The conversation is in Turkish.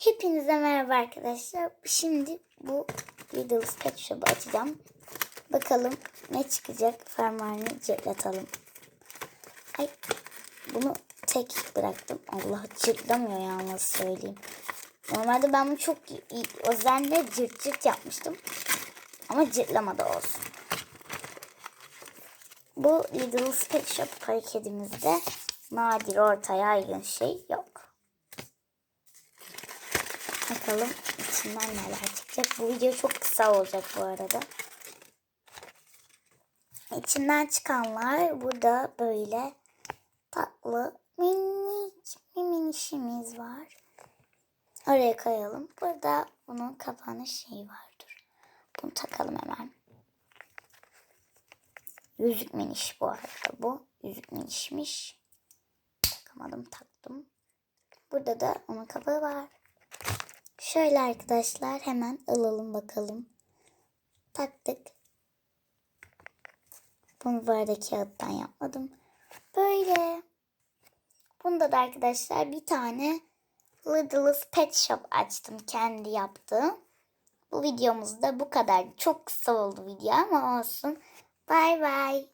Hepinize merhaba arkadaşlar. Şimdi bu Lidl's Pet Shop'u açacağım. Bakalım ne çıkacak. Fermuarını cırtlatalım. Ay bunu tek bıraktım. Allah cırtlamıyor ya nasıl söyleyeyim. Normalde ben bunu çok özenle cırt cırt yapmıştım. Ama cırtlamadı olsun. Bu Lidl's Pet Shop paketimizde nadir orta yaygın şey yok. Bakalım içinden neler çıkacak. Bu video çok kısa olacak bu arada. İçinden çıkanlar burada böyle tatlı minik bir minişimiz var. Oraya koyalım. Burada bunun kapanış şeyi vardır. Bunu takalım hemen. Yüzük miniş bu arada bu. Yüzük minişmiş. Takamadım taktım. Burada da onun kapağı var. Şöyle arkadaşlar hemen alalım bakalım. Taktık. Bunu bu arada kağıttan yapmadım. Böyle. Bunda da arkadaşlar bir tane Lidl's Pet Shop açtım. Kendi yaptığım. Bu videomuz da bu kadar. Çok kısa oldu video ama olsun. Bay bay.